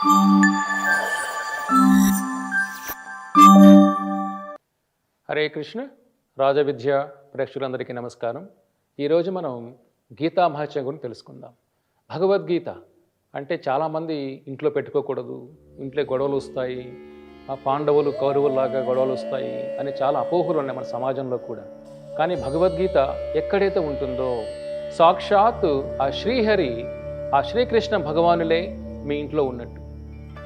హరే కృష్ణ రాజవిద్య ప్రేక్షకులందరికీ నమస్కారం. ఈరోజు మనం గీతా మహత్యం గురించి తెలుసుకుందాం. భగవద్గీత అంటే చాలామంది ఇంట్లో పెట్టుకోకూడదు ఇంట్లో గొడవలు వస్తాయి ఆ పాండవులు కౌరవుల్లాగా గొడవలు వస్తాయి అని చాలా అపోహలు ఉన్నాయి మన సమాజంలో కూడా. కానీ భగవద్గీత ఎక్కడైతే ఉంటుందో సాక్షాత్ ఆ శ్రీహరి ఆ శ్రీకృష్ణ భగవానులే మీ ఇంట్లో ఉన్నట్టు.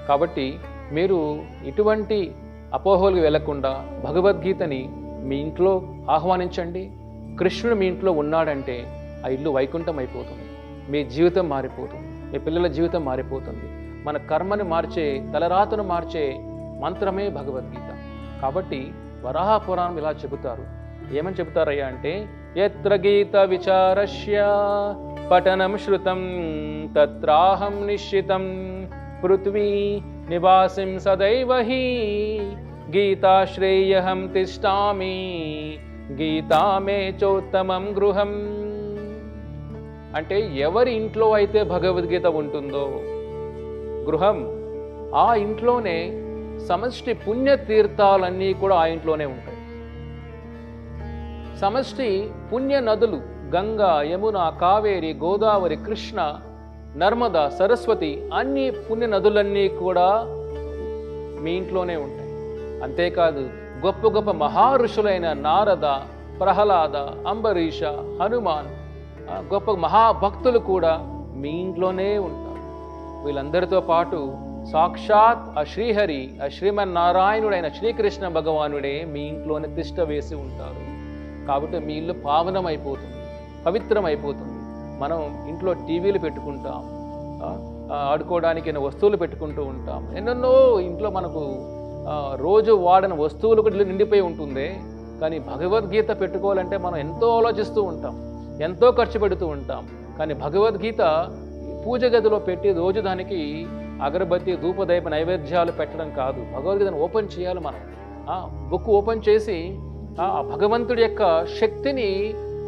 కాబట్టి మీరు ఇటువంటి అపోహలకు వెళ్ళకుండా భగవద్గీతని మీ ఇంట్లో ఆహ్వానించండి. కృష్ణుడు మీ ఇంట్లో ఉన్నాడంటే ఆ ఇల్లు వైకుంఠం అయిపోతుంది. మీ జీవితం మారిపోతుంది. మీ పిల్లల జీవితం మారిపోతుంది. మన కర్మని మార్చే తలరాతను మార్చే మంత్రమే భగవద్గీత. కాబట్టి వరాహ పురాణం ఇలా చెబుతారు. ఏమని చెబుతారయ్యా అంటే ఎత్ర గీత విచారస్య పఠనం శృతం తత్రాహం నిశ్చితం. పృథ్వీ నివాసిం సదైవ హి. గీతాశ్రేయహం తిష్టామి గీతా మే చోత్తమం గృహం. అంటే ఎవరి ఇంట్లో అయితే భగవద్గీత ఉంటుందో గృహం ఆ ఇంట్లోనే సమష్టి పుణ్యతీర్థాలన్నీ కూడా ఆ ఇంట్లోనే ఉంటాయి. సమష్టి పుణ్య నదులు గంగా యమున కావేరి గోదావరి కృష్ణ నర్మద సరస్వతి అన్ని పుణ్య నదులన్నీ కూడా మీ ఇంట్లోనే ఉంటాయి. అంతేకాదు గొప్ప గొప్ప మహారుషులైన నారద ప్రహ్లాద అంబరీష హనుమాన్ గొప్ప మహాభక్తులు కూడా మీ ఇంట్లోనే ఉంటారు. వీళ్ళందరితో పాటు సాక్షాత్ ఆ శ్రీహరి ఆ శ్రీమన్నారాయణుడైన శ్రీకృష్ణ భగవానుడే మీ ఇంట్లోనే తిష్ట వేసి ఉంటారు. కాబట్టి మీ ఇల్లు పావనమైపోతుంది పవిత్రమైపోతుంది. మనం ఇంట్లో టీవీలు పెట్టుకుంటాం ఆడుకోవడానికి వస్తువులు పెట్టుకుంటూ ఉంటాం. ఎన్నెన్నో ఇంట్లో మనకు రోజు వాడిన వస్తువులు కూడా నిండిపోయి ఉంటుంది. కానీ భగవద్గీత పెట్టుకోవాలంటే మనం ఎంతో ఆలోచిస్తూ ఉంటాం ఎంతో ఖర్చు పెడుతూ ఉంటాం. కానీ భగవద్గీత పూజ గదిలో పెట్టి రోజు దానికి అగరబత్తి ధూపదైప నైవేద్యాలు పెట్టడం కాదు. భగవద్గీతను ఓపెన్ చేయాలి మనం. బుక్ ఓపెన్ చేసి ఆ భగవంతుడి యొక్క శక్తిని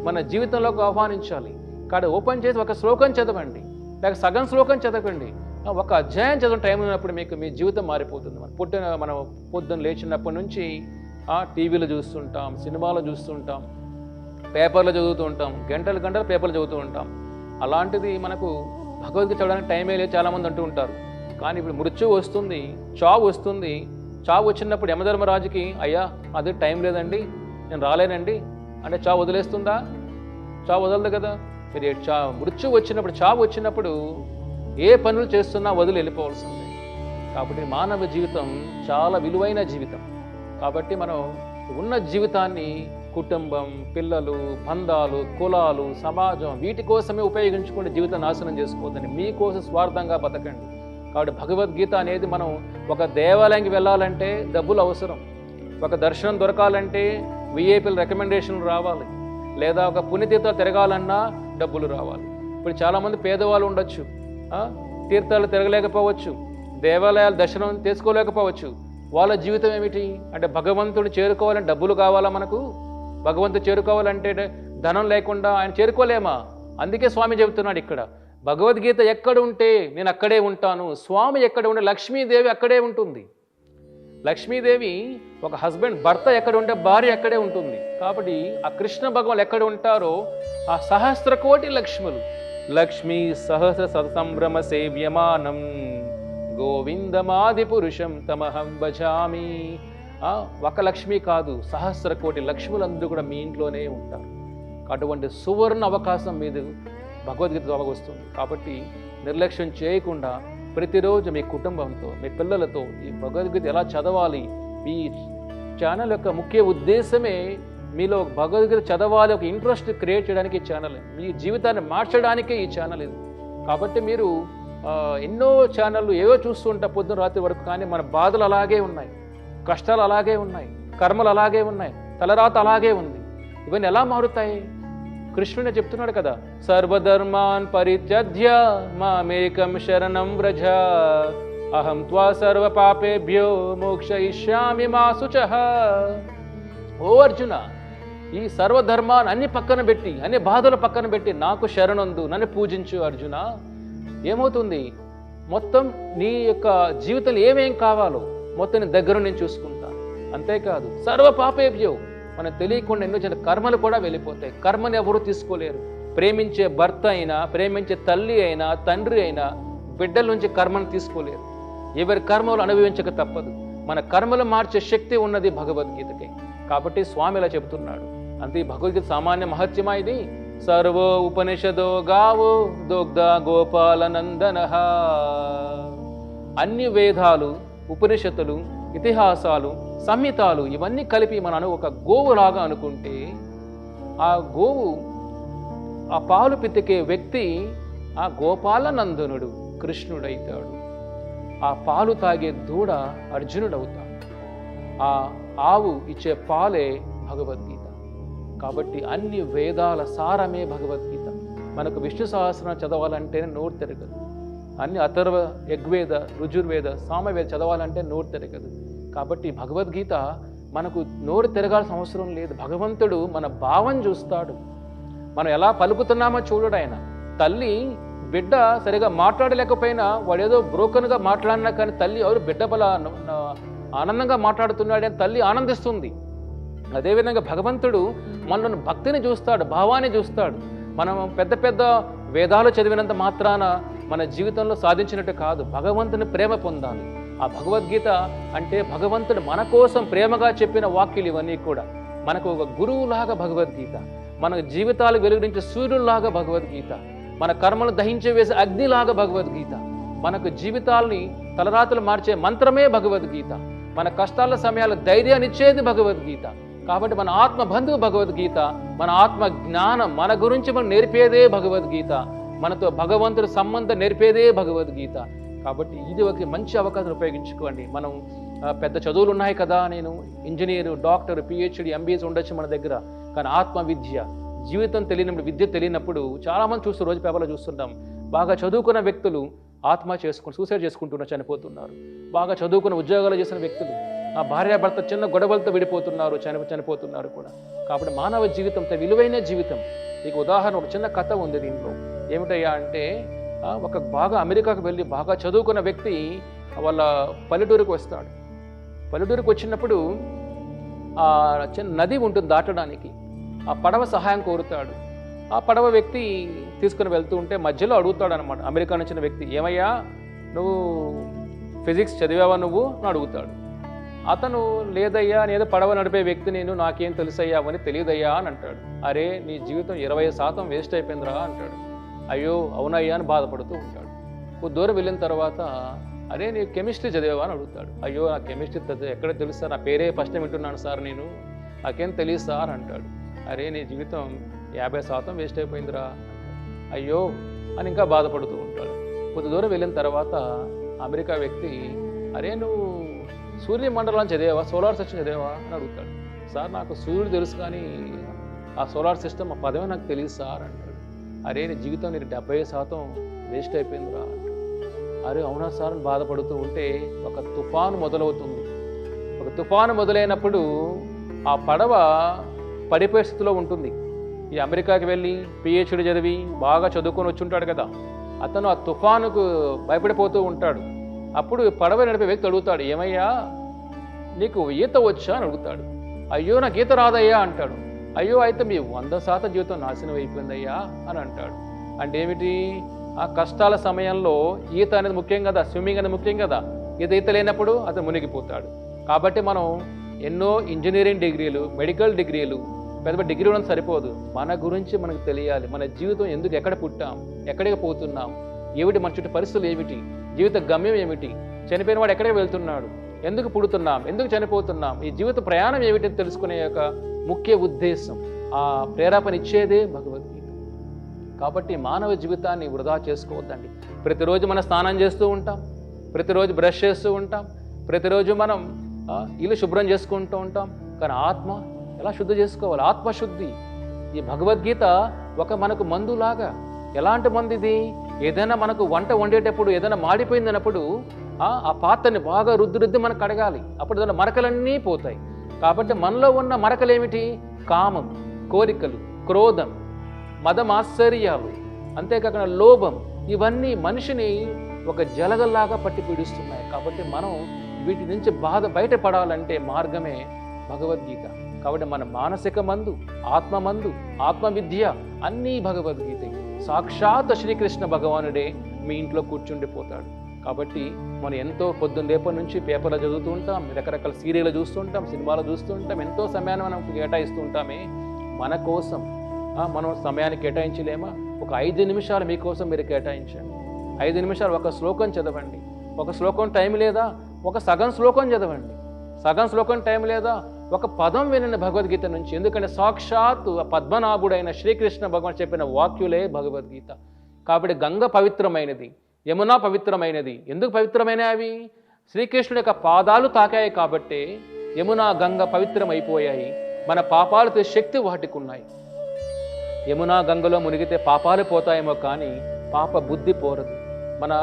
మన జీవితంలోకి ఆహ్వానించాలి. కాడ ఓపెన్ చేసి ఒక శ్లోకం చదవండి. లేక సగం శ్లోకం చదవండి ఒక అధ్యాయం చదవడం టైం ఉన్నప్పుడు మీకు మీ జీవితం మారిపోతుంది. మన పొద్దున మనం పొద్దున్న లేచినప్పటి నుంచి ఆ టీవీలో చూస్తుంటాం సినిమాలో చూస్తుంటాం పేపర్లో చదువుతూ ఉంటాం గంటలు గంటలు పేపర్లు చదువుతూ ఉంటాం. అలాంటిది మనకు భగవద్గీత చదవడానికి టైమే లేదు చాలామంది అంటూ ఉంటారు. కానీ ఇప్పుడు మృత్యు వస్తుంది చావు వస్తుంది. చావు వచ్చినప్పుడు యమధర్మరాజుకి అయ్యా అది టైం లేదండి నేను రాలేనండి. అంటే చావు వదిలేస్తుందా? చావు వదలదు కదా. మీరు చా మృత్యు వచ్చినప్పుడు చావు వచ్చినప్పుడు ఏ పనులు చేస్తున్నా వదిలి వెళ్ళిపోవాల్సిందే. కాబట్టి మానవ జీవితం చాలా విలువైన జీవితం. కాబట్టి మనం ఉన్న జీవితాన్ని కుటుంబం పిల్లలు బంధాలు కులాలు సమాజం వీటి కోసమే ఉపయోగించుకుని జీవితం నాశనం చేసుకోవద్దని మీకోసం స్వార్థంగా బతకండి. కాబట్టి భగవద్గీత అనేది మనం ఒక దేవాలయానికి వెళ్ళాలంటే డబ్బులు అవసరం. ఒక దర్శనం దొరకాలంటే విఐపీల రికమెండేషన్లు రావాలి. లేదా ఒక పుణ్యతీర్థాలు తిరగాలన్నా డబ్బులు రావాలి. ఇప్పుడు చాలామంది పేదవాళ్ళు ఉండొచ్చు. తీర్థాలు తిరగలేకపోవచ్చు. దేవాలయాల దర్శనం చేసుకోలేకపోవచ్చు. వాళ్ళ జీవితం ఏమిటి? అంటే భగవంతుని చేరుకోవాలంటే డబ్బులు కావాలా మనకు? భగవంతుడు చేరుకోవాలంటే ధనం లేకుండా ఆయన చేరుకోలేమా? అందుకే స్వామి చెబుతున్నాడు ఇక్కడ. భగవద్గీత ఎక్కడ ఉంటే నేను అక్కడే ఉంటాను. స్వామి ఎక్కడ ఉంటే లక్ష్మీదేవి అక్కడే ఉంటుంది. లక్ష్మీదేవి ఒక హస్బెండ్ భర్త ఎక్కడ ఉంటే భార్య అక్కడే ఉంటుంది. కాబట్టి ఆ కృష్ణ భగవాన్ ఎక్కడ ఉంటారో ఆ సహస్ర కోటి లక్ష్ములు. లక్ష్మీ సహస్ర సంభ్రమ సేవ్యమానం. గోవిందమాది పురుషం తమహం భజామి. ఒక లక్ష్మి కాదు సహస్ర కోటి లక్ష్ములందరూ కూడా మీ ఇంట్లోనే ఉంటారు. అటువంటి సువర్ణ అవకాశం మీద భగవద్గీత ద్వారా వస్తుంది. కాబట్టి నిర్లక్ష్యం చేయకుండా ప్రతిరోజు మీ కుటుంబంతో మీ పిల్లలతో ఈ భగవద్గీత ఎలా చదవాలి? ఈ ఛానల్ యొక్క ముఖ్య ఉద్దేశమే మీలో భగవద్గీత చదవాలి ఒక ఇంట్రెస్ట్ క్రియేట్ చేయడానికి ఈ ఛానల్ మీ జీవితాన్ని మార్చడానికే ఈ ఛానల్ ఇది. కాబట్టి మీరు ఎన్నో ఛానళ్ళు ఏవో చూస్తుంటా పొద్దున రాత్రి వరకు కానీ మన బాధలు అలాగే ఉన్నాయి. కష్టాలు అలాగే ఉన్నాయి. కర్మలు అలాగే ఉన్నాయి. తలరాత అలాగే ఉంది. ఇవన్నీ ఎలా మారుతాయి? కృష్ణుడు చెప్తున్నాడు కదా సర్వధర్మాన్ పరిత్యజ్య మామేకం శరణం వ్రజ అహం త్వా సర్వ పాపేభ్యో మోక్షయిష్యామి మా శుచ ఓ అర్జున ఈ సర్వధర్మాన్ని అన్ని పక్కన పెట్టి అన్ని బాధలు పక్కన పెట్టి నాకు శరణొందు నన్ను పూజించు అర్జున. ఏమవుతుంది? మొత్తం నీ యొక్క జీవితంలో ఏమేం కావాలో మొత్తం నీ దగ్గర నేను చూసుకుంటాను అంతేకాదు సర్వ పాపేభ్యో మనకు తెలియకుండా ఎన్నో చిన్న కర్మలు కూడా వెళ్ళిపోతాయి. కర్మను ఎవరు తీసుకోలేరు. ప్రేమించే భర్త అయినా ప్రేమించే తల్లి అయినా తండ్రి అయినా బిడ్డల నుంచి కర్మను తీసుకోలేరు. ఎవరి కర్మలు అనుభవించక తప్పదు. మన కర్మలు మార్చే శక్తి ఉన్నది భగవద్గీతకి. కాబట్టి స్వామి ఇలా చెబుతున్నాడు. అంతే ఈ భగవద్గీత సామాన్య మహత్యమా ఇది? సర్వో ఉపనిషదో గావో దోగ్ధ గోపాల నందన అన్ని వేదాలు ఉపనిషత్తులు ఇతిహాసాలు సంహితాలు ఇవన్నీ కలిపి మనను ఒక గోవులాగా అనుకుంటే ఆ గోవు ఆ పాలు పితికే వ్యక్తి ఆ గోపాలనందనుడు కృష్ణుడైతాడు. ఆ పాలు తాగే దూడ అర్జునుడవుతాడు. ఆ ఆవు ఇచ్చే పాలే భగవద్గీత. కాబట్టి అన్ని వేదాల సారమే భగవద్గీత. మనకు విష్ణు సహస్రం చదవాలంటే నోరు తిరగదు. అన్ని అథర్వ యగ్వేద రుజుర్వేద సామవేద చదవాలంటే నోరు తిరగదు. కాబట్టి భగవద్గీత మనకు నోరు తిరగాల్సిన అవసరం లేదు. భగవంతుడు మన భావం చూస్తాడు. మనం ఎలా పలుకుతున్నామో చూడడు ఆయన. తల్లి బిడ్డ సరిగా మాట్లాడలేకపోయినా వాడేదో బ్రోకన్గా మాట్లాడినా కానీ తల్లి ఎవరు బిడ్డ బల ఆనందంగా మాట్లాడుతున్నాడని తల్లి ఆనందిస్తుంది. అదేవిధంగా భగవంతుడు మనల్ని భక్తిని చూస్తాడు భావాన్ని చూస్తాడు. మనం పెద్ద పెద్ద వేదాలు చదివినంత మాత్రాన మన జీవితంలో సాధించినట్టు కాదు. భగవంతుని ప్రేమ పొందాలి. ఆ భగవద్గీత అంటే భగవంతుడు మన కోసం ప్రేమగా చెప్పిన వాక్యులు ఇవన్నీ కూడా. మనకు ఒక గురువులాగా భగవద్గీత మన జీవితాలు వెలుగురించే సూర్యుల్లాగా భగవద్గీత మన కర్మలు దహించి వేసే అగ్నిలాగా భగవద్గీత మనకు జీవితాల్ని తలరాతులు మార్చే మంత్రమే భగవద్గీత మన కష్టాల సమయాల ధైర్యాన్ని ఇచ్చేది భగవద్గీత. కాబట్టి మన ఆత్మ బంధువు భగవద్గీత మన ఆత్మ జ్ఞానం మన గురించి మనం నేర్పేదే భగవద్గీత మనతో భగవంతుడు సంబంధం నేర్పేదే భగవద్గీత. కాబట్టి ఇది ఒక మంచి అవకాశం ఉపయోగించుకోండి. మనం పెద్ద చదువులు ఉన్నాయి కదా నేను ఇంజనీరు డాక్టర్ పిహెచ్డి ఎంబీఎస్ ఉండొచ్చు మన దగ్గర. కానీ ఆత్మ విద్య జీవితం తెలియనప్పుడు విద్య తెలియనప్పుడు చాలామంది చూస్తూ రోజు పేపర్లో చూస్తుంటాం. బాగా చదువుకున్న వ్యక్తులు ఆత్మ చేసుకుని సూసైడ్ చేసుకుంటున్నారు చనిపోతున్నారు. బాగా చదువుకున్న ఉద్యోగాలు చేసిన వ్యక్తులు ఆ భార్యాభర్త చిన్న గొడవలతో విడిపోతున్నారు చని చనిపోతున్నారు కూడా. కాబట్టి మానవ జీవితం విలువైన జీవితం. మీకు ఉదాహరణ ఒక చిన్న కథ ఉంది దీంట్లో ఏమిటయ్యా అంటే ఒక బాగా అమెరికాకు వెళ్ళి బాగా చదువుకున్న వ్యక్తి వాళ్ళ పల్లెటూరుకు వస్తాడు. పల్లెటూరుకు వచ్చినప్పుడు ఆ చిన్న నది ఉంటుంది దాటడానికి. ఆ పడవ సహాయం కోరుతాడు. ఆ పడవ వ్యక్తి తీసుకుని వెళ్తూ ఉంటే మధ్యలో అడుగుతాడు అనమాట అమెరికా నుంచి వ్యక్తి ఏమయ్యా నువ్వు ఫిజిక్స్ చదివావా నువ్వు? అని అడుగుతాడు. అతను లేదయ్యా లేదా పడవ నడిపే వ్యక్తి నేను నాకేం తెలుసయ్యావని తెలియదయ్యా అని అంటాడు. అరే నీ జీవితం ఇరవై శాతం వేస్ట్ అయిపోయిందిరా అంటాడు. అయ్యో అవునయ్యా అని బాధపడుతూ ఉంటాడు. కొద్ది దూరం వెళ్ళిన తర్వాత అరే నీ కెమిస్ట్రీ చదివావా అని అడుగుతాడు. అయ్యో నా కెమిస్ట్రీ ఎక్కడ తెలుసు సార్? నా పేరే ఫస్ట్ టైం వింటున్నాను సార్ నేను. నాకేం తెలియదు సార్ అంటాడు. అరే నీ జీవితం యాభై శాతం వేస్ట్ అయిపోయిందిరా. అయ్యో అని ఇంకా బాధపడుతూ ఉంటాడు. కొద్ది దూరం వెళ్ళిన తర్వాత అమెరికా వ్యక్తి అరే నువ్వు సూర్యమండలం చదివావా? Solar system చదివావా? అని అడుగుతాడు. సార్ నాకు సూర్యుడు తెలుసు కానీ ఆ సోలార్ సిస్టమ్ ఆ పదమే నాకు తెలియదు సార్ అంటాడు. అరే నీ జీవితం నీకు డెబ్బై శాతం వేస్ట్ అయిపోయిందిరా. అరే అవునా సార్ అని బాధపడుతూ ఉంటే ఒక తుఫాను మొదలవుతుంది. ఒక తుఫాను మొదలైనప్పుడు ఆ పడవ పడిపోయే స్థితిలో ఉంటుంది. ఈ అమెరికాకి వెళ్ళి పిహెచ్డి చదివి బాగా చదువుకొని వచ్చి ఉంటాడు కదా. అతను ఆ తుఫానుకు భయపడిపోతూ ఉంటాడు. అప్పుడు పడవ నడిపే వ్యక్తి అడుగుతాడు ఏమయ్యా నీకు ఈత వచ్చా? అని అడుగుతాడు. అయ్యో నాకు ఈత రాదయ్యా అంటాడు. అయ్యో అయితే మీ వంద శాతం జీవితం నాశనం అయిపోయిందయ్యా అని అంటాడు. అంటే ఏమిటి? ఆ కష్టాల సమయంలో ఈత అనేది ముఖ్యం కదా స్విమ్మింగ్ అనేది ముఖ్యం కదా. ఈత ఈత లేనప్పుడు అతను మునిగిపోతాడు. కాబట్టి మనం ఎన్నో ఇంజనీరింగ్ డిగ్రీలు మెడికల్ డిగ్రీలు పెద్ద పెద్ద డిగ్రీ ఉండడం సరిపోదు. మన గురించి మనకు తెలియాలి. మన జీవితం ఎందుకు ఎక్కడ పుట్టాం ఎక్కడికి పోతున్నాం ఏమిటి మన చుట్టూ పరిస్థితులు ఏమిటి జీవిత గమ్యం ఏమిటి చనిపోయిన వాడు ఎక్కడికి వెళ్తున్నాడు ఎందుకు పుడుతున్నాం ఎందుకు చనిపోతున్నాం ఈ జీవిత ప్రయాణం ఏమిటని తెలుసుకునే యొక్క ముఖ్య ఉద్దేశం ఆ ప్రేరేపణ ఇచ్చేదే భగవద్గీత. కాబట్టి మానవ జీవితాన్ని వృధా చేసుకోవద్దండి. ప్రతిరోజు మనం స్నానం చేస్తూ ఉంటాం ప్రతిరోజు బ్రష్ చేస్తూ ఉంటాం ప్రతిరోజు మనం ఇల్లు శుభ్రం చేసుకుంటూ ఉంటాం కానీ ఆత్మ ఎలా శుద్ధి చేసుకోవాలి? ఆత్మశుద్ధి. ఈ భగవద్గీత ఒక మనకు మందులాగా ఎలాంటి మందు ఇది? ఏదైనా మనకు వంట వండేటప్పుడు ఏదైనా మాడిపోయిందన్నప్పుడు ఆ పాత్రని బాగా రుద్ది రుద్ది మనకు కడగాలి. అప్పుడు దాని మరకలన్నీ పోతాయి. కాబట్టి మనలో ఉన్న మరకలేమిటి? కామం కోరికలు క్రోధం మదమాశ్చర్యాలు అంతేకాకుండా లోభం ఇవన్నీ మనిషిని ఒక జలగల్లాగా పట్టి పీడిస్తున్నాయి. కాబట్టి మనం వీటి నుంచి బాధ బయటపడాలంటే మార్గమే భగవద్గీత. కాబట్టి మన మానసిక మందు ఆత్మ మందు ఆత్మవిద్య అన్నీ భగవద్గీత సాక్షాత్ శ్రీకృష్ణ భగవానుడే మీ ఇంట్లో కూర్చుండిపోతాడు. కాబట్టి మనం ఎంతో పొద్దున్న రేపటి నుంచి పేపర్లో చదువుతూ ఉంటాం రకరకాల సీరియల్ చూస్తుంటాం సినిమాలు చూస్తుంటాం ఎంతో సమయాన్ని మనం కేటాయిస్తూ ఉంటామే. మన కోసం మనం సమయాన్ని కేటాయించలేమా? ఒక ఐదు నిమిషాలు మీకోసం మీరు కేటాయించండి. ఐదు నిమిషాలు ఒక శ్లోకం చదవండి. ఒక శ్లోకం టైం లేదా? ఒక సగం శ్లోకం చదవండి. సగం శ్లోకం టైం లేదా? ఒక పదం వినండి భగవద్గీత నుంచి. ఎందుకంటే సాక్షాత్తు పద్మనాభుడైన శ్రీకృష్ణ భగవాన్ చెప్పిన వాక్యులే భగవద్గీత. కాబట్టి గంగ పవిత్రమైనది. యమున పవిత్రమైనది. ఎందుకు పవిత్రమైనవి? అవి శ్రీకృష్ణుడి యొక్క పాదాలు తాకాయి కాబట్టే యమున గంగ పవిత్రమైపోయాయి. మన పాపాలు శక్తి వాటికి ఉన్నాయి యమునా గంగలో మునిగితే పాపాలు పోతాయేమో కానీ పాప బుద్ధి పోరదు. మన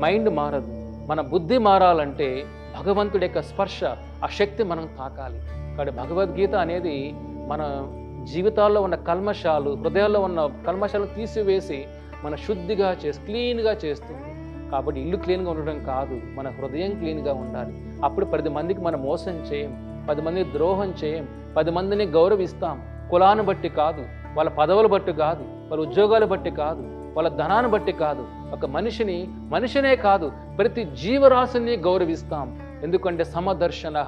మైండ్ మారదు. మన బుద్ధి మారాలంటే భగవంతుడి యొక్క స్పర్శ ఆ శక్తి మనం తాకాలి. కాబట్టి భగవద్గీత అనేది మన జీవితాల్లో ఉన్న కల్మషాలు హృదయాల్లో ఉన్న కల్మషాలు తీసివేసి మన శుద్ధిగా చేసి క్లీన్గా చేస్తుంది. కాబట్టి ఇల్లు క్లీన్గా ఉండడం కాదు మన హృదయం క్లీన్గా ఉండాలి. అప్పుడు పది మందికి మనం మోసం చేయం పది మందికి ద్రోహం చేయం పది మందిని గౌరవిస్తాం. కులాన్ని బట్టి కాదు వాళ్ళ పదవులు బట్టి కాదు వాళ్ళ ఉద్యోగాలు బట్టి కాదు వాళ్ళ ధనాన్ని బట్టి కాదు. ఒక మనిషిని మనిషినే కాదు ప్రతి జీవరాశిని గౌరవిస్తాం. ఎందుకంటే సమదర్శన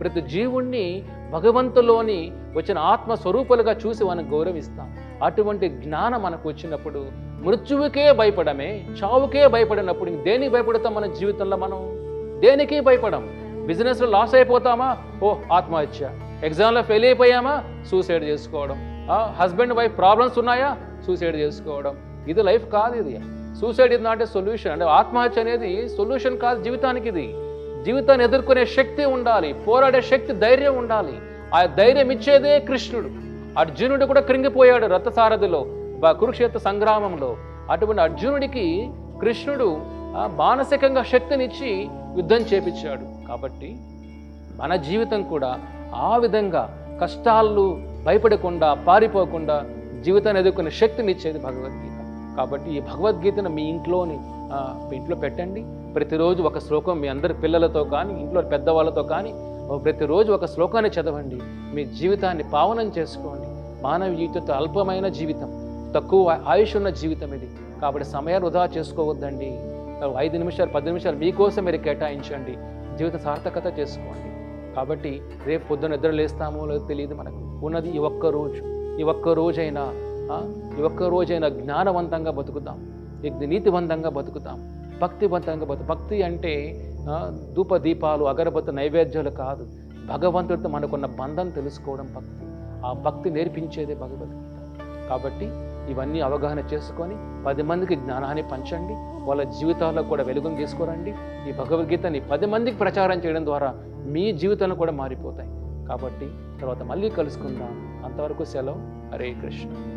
ప్రతి జీవుణ్ణి భగవంతులోని వచ్చిన ఆత్మ స్వరూపాలుగా చూసి మనం గౌరవిస్తాం. అటువంటి జ్ఞానం మనకు వచ్చినప్పుడు మృత్యువుకే భయపడమే చావుకే భయపడినప్పుడు ఇంక దేనికి భయపడతాం మన జీవితంలో మనం? దేనికి భయపడం? బిజినెస్లో లాస్ అయిపోతామా? ఓ ఆత్మహత్య. ఎగ్జామ్లో ఫెయిల్ అయిపోయామా? సూసైడ్ చేసుకోవడం. హస్బెండ్ వైఫ్ ప్రాబ్లమ్స్ ఉన్నాయా? సూసైడ్ చేసుకోవడం. ఇది లైఫ్ కాదు ఇది. సూసైడ్ ఇది నాట్ ఏ సొల్యూషన్. అంటే ఆత్మహత్య అనేది సొల్యూషన్ కాదు జీవితానికి ఇది. జీవితాన్ని ఎదుర్కొనే శక్తి ఉండాలి. పోరాడే శక్తి ధైర్యం ఉండాలి. ఆ ధైర్యం ఇచ్చేదే కృష్ణుడు. అర్జునుడు కూడా కృంగిపోయాడు రథసారథిలో. కురుక్షేత్ర సంగ్రామంలో అటువంటి అర్జునుడికి కృష్ణుడు మానసికంగా శక్తినిచ్చి యుద్ధం చేపించాడు. కాబట్టి మన జీవితం కూడా ఆ విధంగా కష్టాలు భయపడకుండా పారిపోకుండా జీవితాన్ని ఎదుర్కొనే శక్తినిచ్చేది భగవద్గీత. కాబట్టి ఈ భగవద్గీతను మీ ఇంట్లోని మీ ఇంట్లో పెట్టండి. ప్రతిరోజు ఒక శ్లోకం మీ అందరి పిల్లలతో కానీ ఇంట్లో పెద్దవాళ్ళతో కానీ ప్రతిరోజు ఒక శ్లోకాన్ని చదవండి. మీ జీవితాన్ని పావనం చేసుకోండి. మానవ జీవితంతో అల్పమైన జీవితం. తక్కువ ఆయుష్ ఉన్న జీవితం ఇది. కాబట్టి సమయాన్ని వృధా చేసుకోవద్దండి. ఐదు నిమిషాలు పది నిమిషాలు మీకోసం మీరు కేటాయించండి. జీవిత సార్థకత చేసుకోండి. కాబట్టి రేపు పొద్దున నిద్ర లేస్తామో లేదో తెలియదు మనకు. ఉన్నది ఈ ఒక్క రోజు. ఈ ఒక్క రోజైనా ఈ ఒక్క రోజైనా జ్ఞానవంతంగా బతుకుతాం. నీతివంతంగా బతుకుతాం. భక్తివంతంగా బతు భక్తి అంటే ధూప దీపాలు అగరబత్తి నైవేద్యాలు కాదు. భగవంతుడితో మనకున్న బంధం తెలుసుకోవడం భక్తి. ఆ భక్తి నేర్పించేదే భగవద్గీత. కాబట్టి ఇవన్నీ అవగాహన చేసుకొని పది మందికి జ్ఞానాన్ని పంచండి వాళ్ళ జీవితాల్లో కూడా వెలుగును తీసుకురండి. ఈ భగవద్గీతని పది మందికి ప్రచారం చేయడం ద్వారా మీ జీవితాలు కూడా మారిపోతాయి. కాబట్టి తర్వాత మళ్ళీ కలుసుకుందాం. అంతవరకు సెలవు. హరే కృష్ణ.